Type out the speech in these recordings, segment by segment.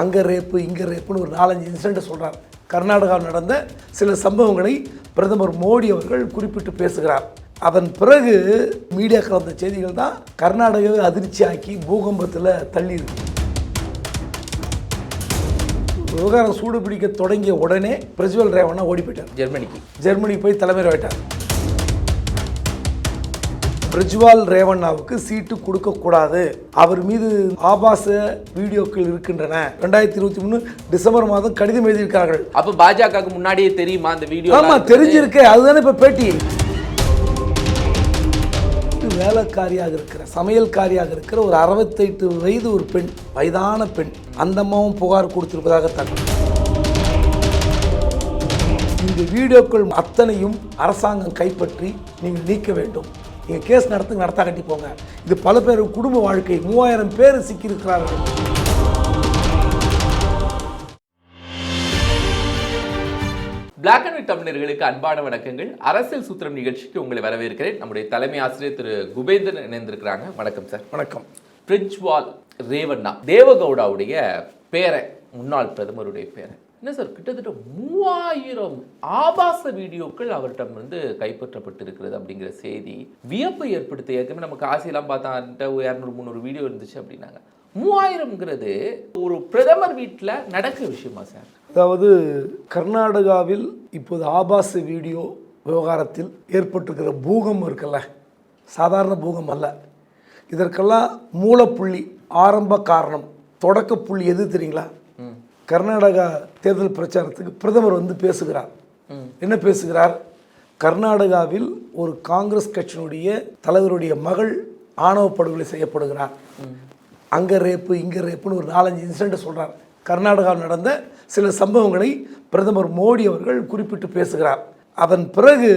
அங்கே ரேப்பு இங்கே ரேப்புன்னு ஒரு நாலஞ்சு இன்சிடென்ட் சொல்கிறார் கர்நாடகாவில் நடந்த சில சம்பவங்களை பிரதமர் மோடி அவர்கள் குறிப்பிட்டு பேசுகிறார். அதன் பிறகு மீடியாக்கள் வந்த செய்திகள் தான் கர்நாடகாவை அதிர்ச்சியாக்கி பூகம்பத்தில் தள்ளி இருக்கு விவகாரம் சூடு பிடிக்க தொடங்கிய உடனே பிரஜ்வல் ரேவண்ணா ஓடி போயிட்டார். ஜெர்மனிக்கு. ஜெர்மனி போய் தலைமையில் ஆயிட்டார். பிரஜ்வால் ரேவண்ணாவுக்கு சீட்டு கொடுக்கக்கூடாது அவர் மீது ஆபாச வீடியோக்கள் இருக்கின்றன. ரெண்டாயிரத்தி இருபத்தி மூணு டிசம்பர் மாதம் கடிதம் எழுதியிருக்கார்கள். அப்ப பாஜகவுக்கு முன்னாடியே தெரியுமா அந்த வீடியோ ஆமா தெரிஞ்சிருக்கே. அதுதானே இப்ப பேட்டி. வேலைக்காரியாக இருக்கிற சமையல்காரியாக இருக்கிற ஒரு அறுபத்தெட்டு வயது ஒரு பெண் வயதான பெண் அந்த அம்மாவும் புகார் கொடுத்திருப்பதாக தகவல் இந்த வீடியோக்கள் அத்தனையும் அரசாங்கம் கைப்பற்றி நீங்கள் நீக்க வேண்டும். நீங்கள் கேஸ் நடத்து நடத்தா கட்டி போங்க. இது பல பேர் குடும்ப வாழ்க்கை மூவாயிரம் பேர் சிக்கியிருக்கிறார்கள். பிளாக் அண்ட் ஒயிட் தமிழர்களுக்கு அன்பான வணக்கங்கள். அரசியல் சூத்திரம் நிகழ்ச்சிக்கு உங்களை வரவேற்கிறேன். நம்முடைய தலைமை ஆசிரியர் திரு. குபேந்திரன் இணைந்திருக்கிறாங்க. வணக்கம் சார். வணக்கம். பிரிஜ்வால் ரேவண்ணா. தேவகவுடாவுடைய பேரன் முன்னாள் பிரதமருடைய பேரன். என்ன சார்? கிட்டத்தட்ட மூவாயிரம் ஆபாச வீடியோக்கள் அவர்கிட்ட வந்து கைப்பற்றப்பட்டிருக்கிறது அப்படிங்கிற செய்தி வியப்பை ஏற்படுத்த ஏற்கனவே நம்ம காசியெல்லாம் பார்த்தா இரநூறு முந்நூறு வீடியோ இருந்துச்சு அப்படின்னாங்க. மூவாயிரம்ங்கிறது ஒரு பிரதமர் வீட்டில் நடக்கிற விஷயமா சார்? அதாவது கர்நாடகாவில் இப்போது ஆபாச வீடியோ விவகாரத்தில் ஏற்பட்டிருக்கிற பூகம் இருக்குல்ல? சாதாரண பூகம் அல்ல. இதற்கெல்லாம் மூலப்புள்ளி ஆரம்ப காரணம் தொடக்க புள்ளி எது தெரியுங்களா? கர்நாடகா தேர்தல் பிரச்சாரத்துக்கு பிரதமர் வந்து பேசுகிறார். என்ன பேசுகிறார்? கர்நாடகாவில் ஒரு காங்கிரஸ் கட்சியினுடைய தலைவருடைய மகள் ஆணவ படுகொலை செய்யப்படுகிறார். அங்கே ரேப்பு இங்கே ரேப்புன்னு ஒரு நாலஞ்சு இன்சிடென்ட் சொல்கிறார் கர்நாடகாவில் நடந்த சில சம்பவங்களை பிரதமர் மோடி அவர்கள் குறிப்பிட்டு பேசுகிறார். அதன் பிறகு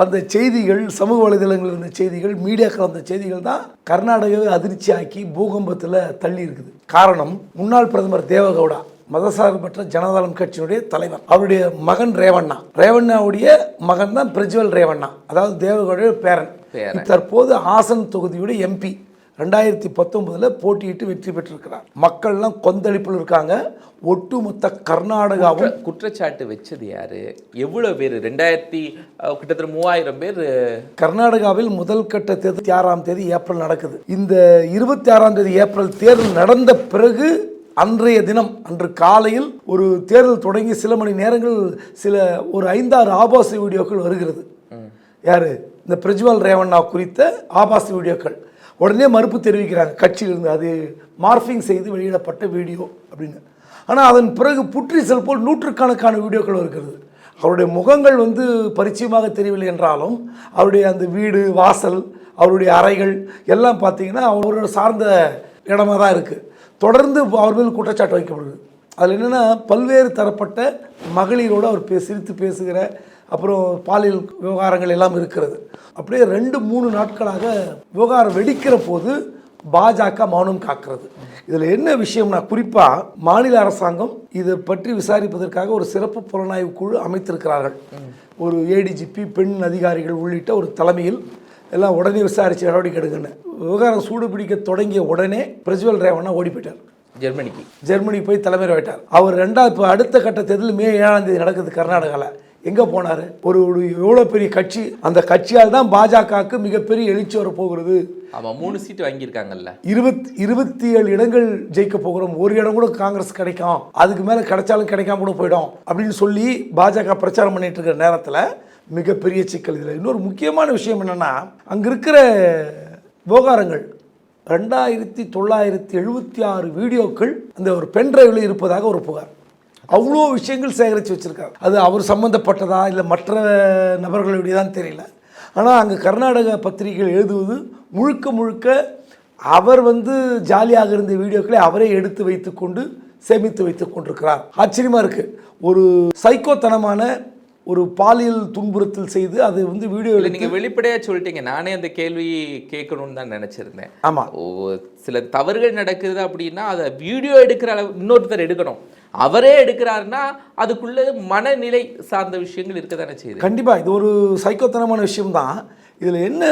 வந்த செய்திகள் சமூக வலைதளங்களில் வந்த செய்திகள் மீடியாக்கள் வந்த செய்திகள் தான் கர்நாடகாவை அதிர்ச்சியாக்கி பூகம்பத்தில் தள்ளி இருக்குது. காரணம் முன்னாள் பிரதமர் தேவகவுடா. மதசார்பற்ற ஜனதாதளம் கட்சியினுடைய தலைவர். அவருடைய மகன் ரேவண்ணா. ரேவண்ணாவுடைய மகன் தான் பிரஜ்வல் ரேவண்ணா. அதாவது தேவகவுடைய பேரன். தற்போது ஆசன் தொகுதியுடைய எம்பி. ரெண்டாயிரத்தி பத்தொன்பதில் போட்டியிட்டு வெற்றி பெற்றிருக்கிறார். மக்கள்லாம் கொந்தளிப்பில் இருக்காங்க. ஒட்டுமொத்த கர்நாடகாவும் குற்ற- குற்றச்சாட்டு வச்சது யாரு? எவ்வளவு பேர்? ரெண்டாயிரத்தி கிட்டத்தட்ட மூவாயிரம் பேர். கர்நாடகாவில் முதல் கட்ட தேர்தல் ஆறாம் தேதி ஏப்ரல் நடக்குது. இந்த இருபத்தி ஆறாம் தேதி ஏப்ரல் தேர்தல் நடந்த பிறகு அன்றைய தினம் அன்று காலையில் ஒரு தேர்தல் தொடங்கி சில மணி நேரங்கள் சில ஒரு ஐந்தாறு ஆபாச வீடியோக்கள் வருகிறது. யார்? இந்த பிரஜ்வால் ரேவண்ணா குறித்த ஆபாச வீடியோக்கள். உடனே மறுப்பு தெரிவிக்கிறாங்க. கட்சியிலிருந்து அது மார்ஃபிங் செய்து வெளியிடப்பட்ட வீடியோ அப்படின்னு. ஆனால் அதன் பிறகு புற்றீசல் போல் நூற்றுக்கணக்கான வீடியோக்கள் இருக்கிறது அவருடைய முகங்கள் வந்து பரிச்சயமாக தெரியவில்லை என்றாலும் அவருடைய அந்த வீடு வாசல் அவருடைய அறைகள் எல்லாம் பார்த்தீங்கன்னா அவரோட சார்ந்த இடமாக தான் இருக்குது தொடர்ந்து அவர் மேல் குற்றச்சாட்டு வைக்கப்படுது. அதில் என்னென்னா பல்வேறு தரப்பட்ட மகளிரோடு அவர் பே சிரித்து பேசுகிற அப்புறம் பாலியல் விவகாரங்கள் எல்லாம் இருக்கிறது. அப்படியே ரெண்டு மூணு நாட்களாக விவகாரம் வெடிக்கிற போது பாஜக மௌனம் காக்கிறது. இதில் என்ன விஷயம்னா குறிப்பாக மாநில அரசாங்கம் இதை பற்றி விசாரிப்பதற்காக ஒரு சிறப்பு புலனாய்வு குழு அமைத்திருக்கிறார்கள். ஒரு ஏடிஜிபி பெண் அதிகாரிகள் உள்ளிட்ட ஒரு தலைமையில் எல்லாம் உடனே விசாரித்து நடவடிக்கை எடுங்கன்னு. விவகாரம் சூடு பிடிக்க தொடங்கிய உடனே பிரஜ்வல் ரேவண்ணா ஓடி போயிட்டார் ஜெர்மனிக்கு ஜெர்மனி போய் தலைமையில் ஆயிட்டார் அவர் ரெண்டாவது இப்போ அடுத்த கட்ட தேர்தல் மே ஏழாம் தேதி நடக்குது கர்நாடகாவில் எங்கே போனார்? ஒரு எவ்வளோ பெரிய கட்சி. அந்த கட்சியால் தான் பாஜகவுக்கு மிகப்பெரிய எழுச்சி வர போகிறது ஆமா மூணு சீட்டு வாங்கியிருக்காங்கல்ல. இருபத் இருபத்தி ஏழு இடங்கள் ஜெயிக்க போகிறோம். ஒரு இடம் கூட காங்கிரஸ் கிடைக்கும். அதுக்கு மேலே கிடைச்சாலும் கிடைக்காம கூட போயிடும். அப்படின்னு சொல்லி பாஜக பிரச்சாரம் பண்ணிட்டு இருக்கிற நேரத்தில் மிகப்பெரிய சிக்கல் இதில். இன்னொரு முக்கியமான விஷயம் என்னென்னா அங்கே இருக்கிற விவகாரங்கள். ரெண்டாயிரத்தி தொள்ளாயிரத்தி எழுபத்தி ஆறு வீடியோக்கள் அந்த ஒரு பென் டிரைவில் இருப்பதாக ஒரு புகார். அவ்வளோ விஷயங்கள் சேகரித்து வச்சுருக்காங்க. அது அவர் சம்மந்தப்பட்டதா இல்லை மற்ற நபர்களுடையதான் தெரியல. ஆனால் அங்கே கர்நாடக பத்திரிகைகள் எழுதுவது முழுக்க முழுக்க அவர் வந்து ஜாலியாக இருந்த வீடியோக்களை அவரே எடுத்து வைத்துக்கொண்டு சேமித்து வைத்து கொண்டிருக்கிறார் ஆச்சரியமாக இருக்குது ஒரு சைக்கோத்தனமான ஒரு பாலியல் துன்புறுத்தல் செய்து அது வந்து வீடியோ இல்ல நீங்க வெளிப்படையா சொல்லிட்டீங்க. நானே அந்த கேள்வி கேட்கணும்னு தான் நினைச்சிருந்தேன். ஆமாம் சில தவறுகள் நடக்குது அப்படின்னா அதை வீடியோ எடுக்கிற அளவு இன்னொருத்தர் எடுக்கணும். அவரே எடுக்கிறாருன்னா அதுக்குள்ள மனநிலை சார்ந்த விஷயங்கள் இருக்க தானே செய்யுது. கண்டிப்பாக இது ஒரு சைக்கோத்தனமான விஷயம்தான். இதில் என்ன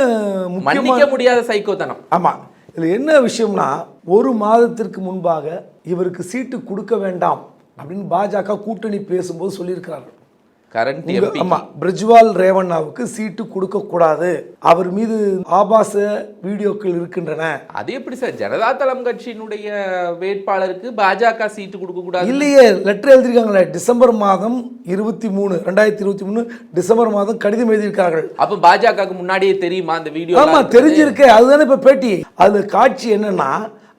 மன்னிக்க முடியாத சைக்கோத்தனம். ஆமாம் இதில் என்ன விஷயம்னா ஒரு மாதத்திற்கு முன்பாக இவருக்கு சீட்டு கொடுக்க வேண்டாம் அப்படின்னு பாஜக கூட்டணி பேசும்போது சொல்லியிருக்கிறார்கள். கரண்ட் உங்க- எம்பி ஆமா பிரிஜ்வால் ரேவண்ணாவுக்கு சீட்டு கொடுக்க கூடாது. அவர் மீது ஆபாச வீடியோக்கள் இருக்கின்றன. அது எப்படி சார்? ஜனதா தளம் கட்சியினுடைய வேட்பாளருக்கு பாஜக சீட்டு கொடுக்க கூடாது. இல்லையே லெட்டர் எழுதியிருக்காங்களே டிசம்பர் மாதம் இருபத்தி மூணு ரெண்டாயிரத்தி இருபத்தி மூணு டிசம்பர் மாதம் கடிதம் எழுதியிருக்கார்கள். அப்ப பாஜகவுக்கு முன்னாடியே தெரியுமா அந்த வீடியோ ஆமா தெரிஞ்சிருக்கு அதுதானே இப்ப பேட்டி. அதுல காட்சி என்னன்னா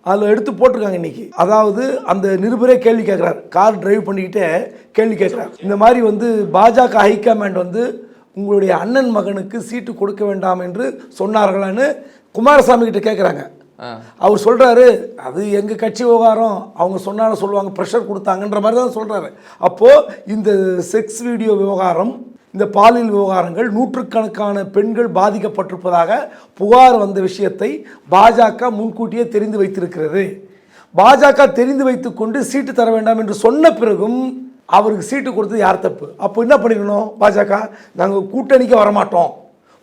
அதில் எடுத்து போட்டிருக்காங்க இன்னைக்கு. அதாவது அந்த நிருபரே கேள்வி கேட்குறாரு கார் டிரைவ் பண்ணிக்கிட்டே கேள்வி கேட்குறாரு இந்த மாதிரி வந்து பாஜக ஹைகமாண்ட் வந்து உங்களுடைய அண்ணன் மகனுக்கு சீட்டு கொடுக்க வேண்டாம் என்று சொன்னார்களான்னு குமாரசாமி கிட்ட கேட்குறாங்க அவர் சொல்றாரு அது எங்க கட்சி விவகாரம். அவங்க சொன்னாலும் சொல்லுவாங்க ப்ரெஷர் கொடுத்தாங்கன்ற மாதிரி தான் சொல்றாரு. அப்போ இந்த செக்ஸ் வீடியோ விவகாரம் இந்த பாலியல் விவகாரங்கள் நூற்றுக்கணக்கான பெண்கள் பாதிக்கப்பட்டிருப்பதாக புகார் வந்த விஷயத்தை பாஜக முன்கூட்டியே தெரிந்து வைத்திருக்கிறது. பாஜக தெரிந்து வைத்துக்கொண்டு சீட்டு தர வேண்டாம் என்று சொன்ன பிறகும் அவருக்கு சீட்டு கொடுத்தது யார் தப்பு? அப்போ என்ன பண்ணிக்கணும் பாஜக? நாங்கள் கூட்டணிக்கு வரமாட்டோம்.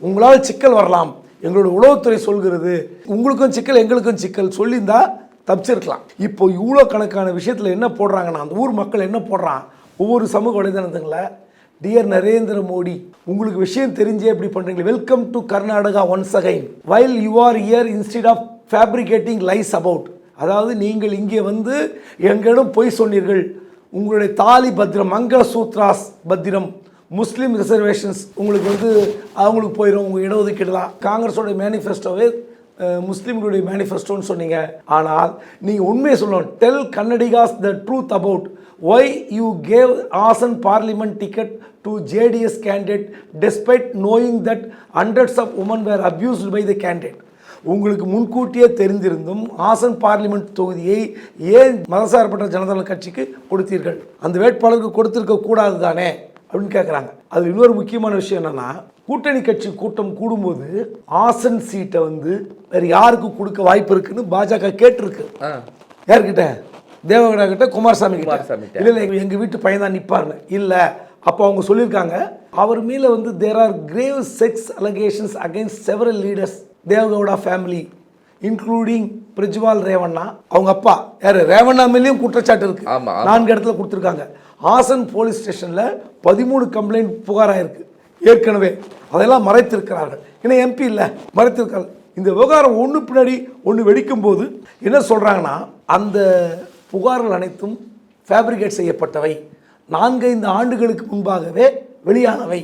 உங்களால் சிக்கல் வரலாம். எங்களோட உளவுத்துறை சொல்கிறது. உங்களுக்கும் சிக்கல் எங்களுக்கும் சிக்கல் சொல்லியிருந்தால் தப்பிச்சிருக்கலாம். இப்போ இவ்வளோ கணக்கான விஷயத்தில் என்ன போடுறாங்கன்னா அந்த ஊர் மக்கள் என்ன போடுறான்? ஒவ்வொரு சமூக வலைதளத்துங்களை டியர் நரேந்திர மோடி உங்களுக்கு விஷயம் தெரிஞ்சே இப்படி பண்ணுறீங்க welcome to Karnataka once again while you are here instead of fabricating lies about அதாவது நீங்கள் இங்கே வந்து எங்களிடம் பொய் சொன்னீர்கள். உங்களுடைய தாலி பத்திரம் மங்கள சூத்ராஸ் பத்திரம் முஸ்லீம் ரிசர்வேஷன்ஸ் உங்களுக்கு வந்து அவங்களுக்கு போயிடும் உங்கள் இடஒதுக்கீடுலாம் காங்கிரஸோட மேனிஃபெஸ்டோவே முஸ்லீம்களுடைய மேனிஃபெஸ்டோன்னு சொன்னீங்க. ஆனால் நீங்கள் உண்மையை சொல்லணும். Tell Kannadigas the truth about why you gave Hassan parliament ticket to JDS candidate despite knowing that hundreds of women were abused by the candidate உங்களுக்கு முன்கூட்டியே தெரிந்திருந்தும் ஆசன் பார்லிமெண்ட் தொகுதியை ஏன் மதசார்பற்ற ஜனதள கட்சிக்கு கொடுத்தீர்கள்? அந்த வேட்பாளருக்கு கொடுத்திருக்க கூடாது தானே? அப்படின்னு கேட்குறாங்க அது இன்னொரு முக்கியமான விஷயம் என்னன்னா கூட்டணி கட்சி கூட்டம் கூடும்போது ஆசன் சீட்டை வந்து வேற யாருக்கு கொடுக்க வாய்ப்பு இருக்குன்னு பாஜக கேட்டிருக்கு. யார்கிட்ட? தேவகடா கிட்ட குமாரசாமி குமாரசாமி. இல்ல இல்ல எங்க வீட்டு பையன் தான் நிப்பாருன்னு. இல்ல அப்போ அவங்க சொல்லியிருக்காங்க அவர் மேல வந்து there are grave sex allegations against several leaders Deve Gowda family including Prajwal Revanna அவங்க அப்பா. யாரு? ரேவண்ணா மேலேயும் குற்றச்சாட்டு இருக்கு. நான்கு இடத்துல கொடுத்துருக்காங்க. ஆசன் போலீஸ் ஸ்டேஷன்ல பதிமூணு கம்ப்ளைண்ட் புகாராயிருக்கு. ஏற்கனவே. அதெல்லாம் மறைத்திருக்கிறார்கள். ஏன்னா எம்பி இல்லை மறைத்திருக்காங்க இந்த விவகாரம் ஒன்று பின்னாடி ஒன்று வெடிக்கும் போது என்ன சொல்கிறாங்கன்னா அந்த புகார்கள் அனைத்தும் ஃபேப்ரிகேட் செய்யப்பட்டவை. நான்கைந்து ஆண்டுகளுக்கு முன்பாகவே வெளியானவை.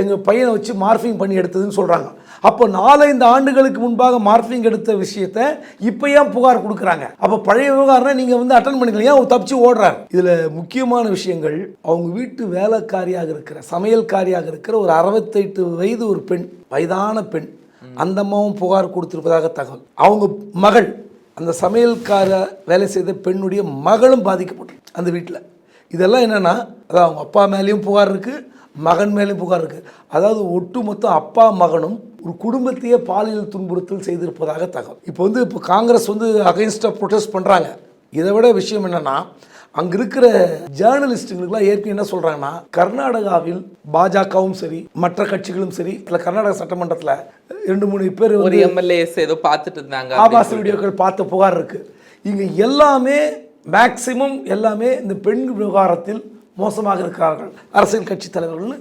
எங்கள் பையனை வச்சு மார்ஃபிங் பண்ணி எடுத்ததுன்னு சொல்கிறாங்க அப்போ நாலஞ்சு ஆண்டுகளுக்கு முன்பாக மார்ஃபிங் எடுத்த விஷயத்த இப்போ ஏன் புகார் கொடுக்குறாங்க? அப்போ பழைய விவகாரம் நீங்கள் வந்து அட்டன் பண்ணிக்கலாம் ஏன் தப்பிச்சு ஓடுறாரு? இதில் முக்கியமான விஷயங்கள் அவங்க வீட்டு வேலைக்காரியாக இருக்கிற சமையல்காரியாக இருக்கிற ஒரு அறுபத்தெட்டு வயது ஒரு பெண் வயதான பெண் அந்த அம்மாவும் புகார் கொடுத்துருப்பதாக தகவல். அவங்க மகள் அந்த சமையல்கார வேலை செய்த பெண்ணுடைய மகளும் பாதிக்கப்பட்டு அந்த வீட்டில் இதெல்லாம் என்னென்னா அதாவது அவங்க அப்பா மேலேயும் புகார் இருக்குது மகன் மேலேயும் புகார் இருக்குது அதாவது ஒட்டுமொத்த அப்பா மகனும் ஒரு குடும்பத்தையே பாலியல் துன்புறுத்தல் செய்திருப்பதாக தகவல். இப்போ வந்து இப்போ காங்கிரஸ் வந்து அகைன்ஸ்டாக ப்ரொட்டஸ்ட் பண்ணுறாங்க இதை விட விஷயம் என்னன்னா அங்கே இருக்கிற ஜேர்னலிஸ்ட்டுங்களுக்குலாம் ஏற்கனவே என்ன சொல்கிறாங்கன்னா கர்நாடகாவில் பாஜகவும் சரி மற்ற கட்சிகளும் சரி இல்லை கர்நாடக சட்டமன்றத்தில் ரெண்டு மூணு பேர் ஒரு எம்எல்ஏஸ் ஏதோ பார்த்துட்டு இருந்தாங்க ஆபாச வீடியோக்கள் பார்த்த புகார் இருக்கு. இங்க எல்லாமே மேக்சிமம் எல்லாமே இந்த பெண் விவகாரத்தில் மோசமாக இருக்கிறார்கள். அரசியல் கட்சி தலைவர்கள்னு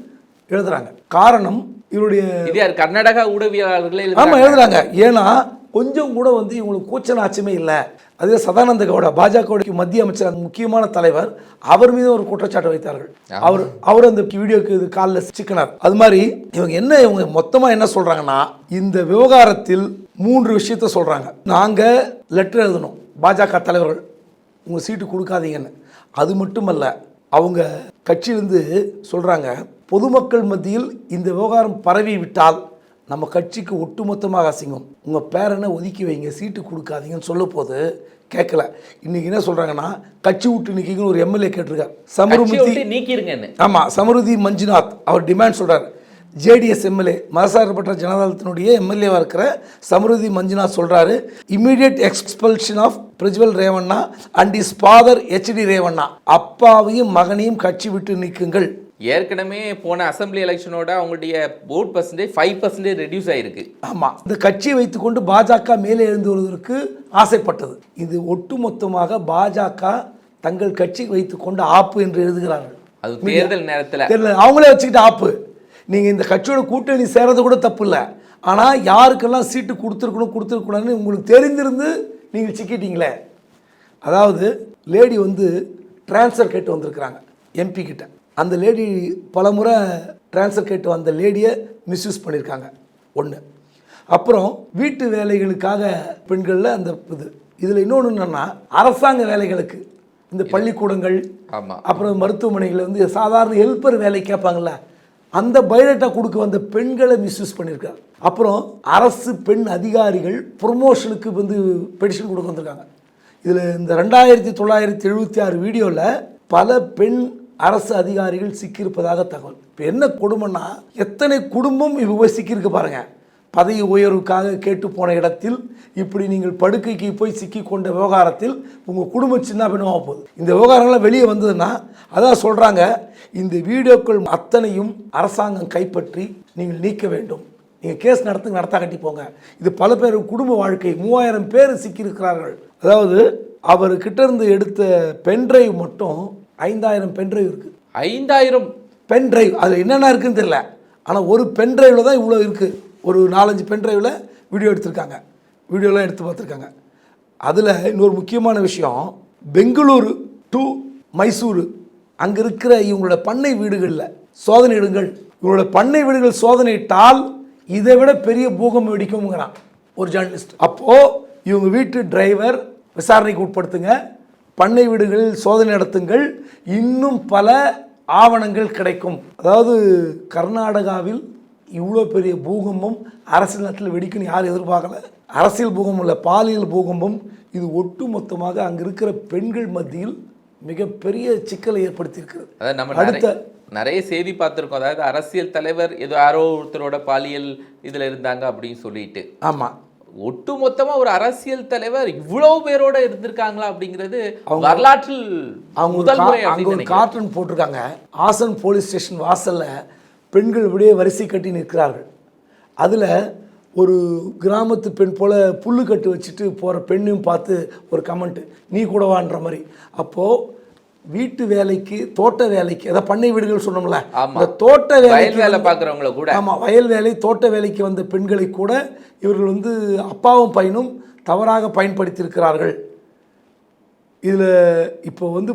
எழுதுறாங்க. காரணம் இவருடைய கர்நாடகா ஊடகவியலாளர்களே ஆமா எழுதுறாங்க. எழுதுறாங்க. ஏன்னா கொஞ்சம் கூட வந்து இவங்களுக்கு கூச்சல் ஆச்சமே இல்லை. அதே சதானந்த கவுடா பாஜகவுடைய மத்திய அமைச்சர் முக்கியமான தலைவர் அவர் மீது ஒரு குற்றச்சாட்டு வைத்தார்கள். அவர் அவர் அந்த வீடியோக்கு இது காலில் சிக்கினார். அது மாதிரி இவங்க என்ன இவங்க மொத்தமா என்ன சொல்றாங்கன்னா இந்த விவகாரத்தில் மூன்று விஷயத்த சொல்றாங்க. நாங்க லெட்டர் எழுதணும் பாஜக தலைவர்கள். உங்க சீட்டு கொடுக்காதீங்கன்னு. அது மட்டுமல்ல அவங்க கட்சியிலிருந்து சொல்றாங்க பொதுமக்கள் மத்தியில் இந்த விவகாரம் பரவி விட்டால் நம்ம கட்சிக்கு ஒட்டுமொத்தமாக அசிங்கம். உங்கள் பேரனை ஒதுக்கி வைங்க சீட்டு கொடுக்காதீங்கன்னு சொல்ல போது கேட்கல. இன்னைக்கு என்ன சொல்கிறாங்கன்னா கட்சி விட்டு நிற்கிங்கன்னு ஒரு எம்எல்ஏ கேட்டிருக்கார். சமருமதி விட்டு நீக்கிருங்கன்னு. ஆமாம் சமருதி மஞ்சுநாத் அவர் டிமாண்ட் சொல்கிறார் ஜேடிஎஸ் எம்எல்ஏ மதசார்பற்ற ஜனதாதளத்தினுடைய எம்எல்ஏவாக இருக்கிற சமருதி மஞ்சுநாத் சொல்கிறாரு immediate expulsion of Prajwal Revanna and his father HD Revanna அப்பாவையும் மகனையும் கட்சி விட்டு நீக்குங்கள். ஏற்கனவே போன அசெம்பிளி எலெக்ஷனோட அவங்களுடைய vote percentage five percentage reduce ஆயிருக்கு. ஆமாம் இந்த கட்சியை வைத்துக்கொண்டு பாஜக மேலே எழுந்து வருவதற்கு ஆசைப்பட்டது. இது ஒட்டுமொத்தமாக பாஜக தங்கள் கட்சி வைத்துக்கொண்டு ஆப்பு என்று எழுதுகிறார்கள். அது தேர்தல் நேரத்துல. தெரியல அவங்களே வச்சுக்கிட்டு ஆப்பு. நீங்கள் இந்த கட்சியோட கூட்டணி சேர்றது கூட தப்பு இல்லை ஆனால் யாருக்கெல்லாம் சீட்டு கொடுத்துருக்கணும் கொடுத்துருக்கூடாதுன்னு உங்களுக்கு தெரிந்திருந்து நீங்கள் சிக்கிட்டீங்களே. அதாவது லேடி வந்து ட்ரான்ஸ்ஃபர் கேட்டு வந்திருக்கிறாங்க எம்பி கிட்ட. அந்த லேடி பலமுறை ட்ரான்ஸ்ஃபர் கேட்டு வந்த லேடியை மிஸ்யூஸ் பண்ணியிருக்காங்க ஒன்று அப்புறம் வீட்டு வேலைகளுக்காக பெண்களில் அந்த இது. இதில் இன்னொன்று என்னென்னா அரசாங்க வேலைகளுக்கு. இந்த பள்ளிக்கூடங்கள் அப்புறம் மருத்துவமனைகளில் வந்து சாதாரண ஹெல்ப்பர் வேலை கேட்பாங்கல்ல அந்த பயோடேட்டா கொடுக்க வந்த பெண்களை மிஸ்யூஸ் பண்ணியிருக்காங்க அப்புறம் அரசு பெண் அதிகாரிகள் ப்ரொமோஷனுக்கு வந்து பெடிஷன் கொடுக்க வந்திருக்காங்க. இதில் இந்த ரெண்டாயிரத்தி தொள்ளாயிரத்தி எழுபத்தி ஆறு வீடியோவில் பல பெண் அரசு அதிகாரிகள் சிக்கியிருப்பதாக தகவல். இப்போ என்ன கொடுமைன்னா எத்தனை குடும்பம் இப்போ போய் சிக்கியிருக்கு பாருங்கள் பதவி உயர்வுக்காக கேட்டு போன இடத்தில் இப்படி நீங்கள் படுக்கைக்கு போய் சிக்கி கொண்ட விவகாரத்தில் உங்கள் குடும்பம் சின்ன பின்னமாக போகுது. இந்த விவகாரங்கள்லாம் வெளியே வந்ததுன்னா அதான் சொல்கிறாங்க இந்த வீடியோக்கள் அத்தனையும் அரசாங்கம் கைப்பற்றி நீங்கள் நீக்க வேண்டும். நீங்கள் கேஸ் நடத்து நடத்தா கட்டி போங்க. இது பல பேர் குடும்ப வாழ்க்கை மூவாயிரம் பேர் சிக்கியிருக்கிறார்கள். அதாவது அவர்கிட்ட இருந்து எடுத்த பென்ட்ரைவ் மட்டும் ஐந்தாயிரம் பென்ட்ரைவ் இருக்குது ஐந்தாயிரம். பென் டிரைவ் அதில் என்னென்ன இருக்குன்னு தெரியல. ஆனால் ஒரு பென் டிரைவில் தான் இவ்வளோ இருக்குது ஒரு நாலஞ்சு பென் டிரைவில் வீடியோ எடுத்திருக்காங்க. வீடியோலாம் எடுத்து பார்த்துருக்காங்க. அதில் இன்னொரு முக்கியமான விஷயம் பெங்களூரு டு மைசூரு. அங்கே இருக்கிற இவங்களோட பண்ணை வீடுகளில் சோதனை இடுங்கள் இவங்களோட பண்ணை வீடுகள் சோதனையிட்டால் இதை விட பெரிய பூகம்பம் வெடிக்கும்ங்கிறான். ஒரு ஜேர்னலிஸ்ட் அப்போது இவங்க வீட்டு டிரைவர் விசாரணைக்கு உட்படுத்துங்க. பண்ணை வீடுகளில் சோதனை நடத்துங்கள். இன்னும் பல ஆவணங்கள் கிடைக்கும். அதாவது கர்நாடகாவில் இவ்வளோ பெரிய பூகம்பம் அரசியல் நாட்டில் வெடிக்குன்னு யாரும் எதிர்பார்க்கல. அரசியல் பூகம்பம் இல்லை பாலியல் பூகம்பம். இது ஒட்டுமொத்தமாக அங்கே இருக்கிற பெண்கள் மத்தியில் மிகப்பெரிய சிக்கலை ஏற்படுத்தியிருக்கிறது. அதாவது நம்ம அடுத்த நிறைய நிறைய செய்தி பார்த்துருக்கோம். அதாவது அரசியல் தலைவர் ஏதோ யாரோ ஒருத்தரோட பாலியல் இதுல இருந்தாங்க அப்படின்னு சொல்லிட்டு. ஆமாம் ஒட்டு மொத்தமா ஒரு அரசியல் தலைவர் இவ்வளவு பேரோட இருந்திருக்காங்களா அப்படிங்கிறது வரலாற்றில் அவங்க முதல் முறை அப்படின்னு ஒரு. கார்ட்டூன் போட்டிருக்காங்க. ஆசன் போலீஸ் ஸ்டேஷன் வாசல்ல பெண்கள் விடைய வரிசை கட்டி நிற்கிறார்கள். அதில் ஒரு கிராமத்து பெண் போல புல்லு கட்டு வச்சுட்டு போகிற பெண்ணையும் பார்த்து ஒரு கமெண்ட் நீ கூடவான்ற மாதிரி. அப்போது வீட்டு வேலைக்கு தோட்ட வேலைக்கு அதாவது பண்ணை வீடுகள் சொன்னோம்ல. இந்த தோட்ட வயல் வேலைக்கு வேலை பார்க்குறவங்கள கூட. ஆமாம் வயல் வேலை தோட்ட வேலைக்கு வந்த பெண்களை கூட இவர்கள் வந்து அப்பாவும் பையனும் தவறாக பயன்படுத்தியிருக்கிறார்கள். இதில் இப்போ வந்து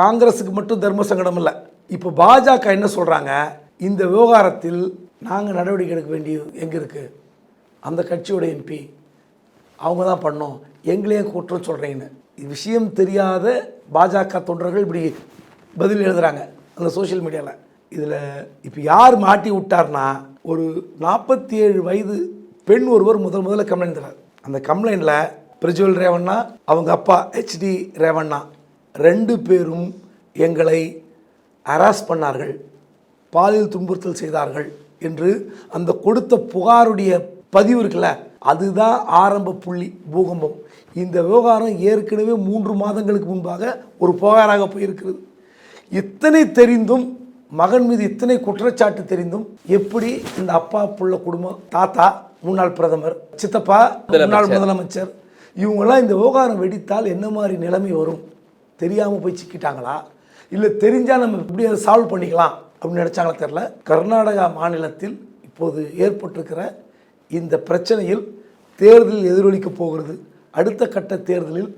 காங்கிரஸுக்கு மட்டும் தர்ம சங்கடம் இல்லை. இப்போ பாஜக என்ன சொல்கிறாங்க இந்த விவகாரத்தில் நாங்கள் நடவடிக்கை எடுக்க வேண்டிய எங்கே இருக்குது அந்த கட்சியோட எம்பி அவங்க தான் பண்ணோம். எங்களையும் குற்றம் சொல்கிறீங்கன்னு விஷயம் தெரியாத பாஜக தொண்டர்கள் இப்படி பதில் எழுதுகிறாங்க அந்த சோஷியல் மீடியாவில் இதில் இப்போ யார் மாட்டி விட்டார்னா ஒரு நாற்பத்தி ஏழு வயது பெண் ஒருவர் முதல் முதல்ல கம்ப்ளைண்ட் தரார். அந்த கம்ப்ளைண்ட்டில் பிரஜ்வல் ரேவண்ணா அவங்க அப்பா ஹெச்டி ரேவண்ணா ரெண்டு பேரும் எங்களை ஹராஸ் பண்ணார்கள் பாலியல் துன்புறுத்தல் செய்தார்கள் என்று அந்த கொடுத்த புகாருடைய பதிவு இருக்குல்ல அதுதான் ஆரம்ப புள்ளி பூகம்பம். இந்த விவகாரம் ஏற்கனவே மூன்று மாதங்களுக்கு முன்பாக ஒரு புகாராக போயிருக்கிறது. இத்தனை தெரிந்தும் மகன் மீது இத்தனை குற்றச்சாட்டு தெரிந்தும் எப்படி இந்த அப்பா புள்ள குடும்பம் தாத்தா முன்னாள் பிரதமர் சித்தப்பா முன்னாள் முதலமைச்சர் இவங்கெல்லாம் இந்த விவகாரம் வெடித்தால் என்ன மாதிரி நிலைமை வரும்? தெரியாமல் போய் சிக்கிட்டாங்களா? இல்லை தெரிஞ்சால் நம்ம எப்படி அதை சால்வ் பண்ணிக்கலாம் அப்படின்னு நினச்சாங்களா தெரில கர்நாடகா மாநிலத்தில் இப்போது ஏற்பட்டிருக்கிற இந்த பிரச்சனையில் தேர்தலில் எதிரொலிக்கப் போகிறது. அடுத்த கட்ட தேர்தலில்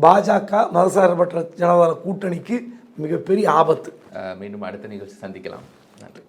பாஜக மதசார்பற்ற ஜனதாதள கூட்டணிக்கு மிகப்பெரிய ஆபத்து. மீண்டும் அடுத்த நிகழ்ச்சி சந்திக்கலாம். நன்றி.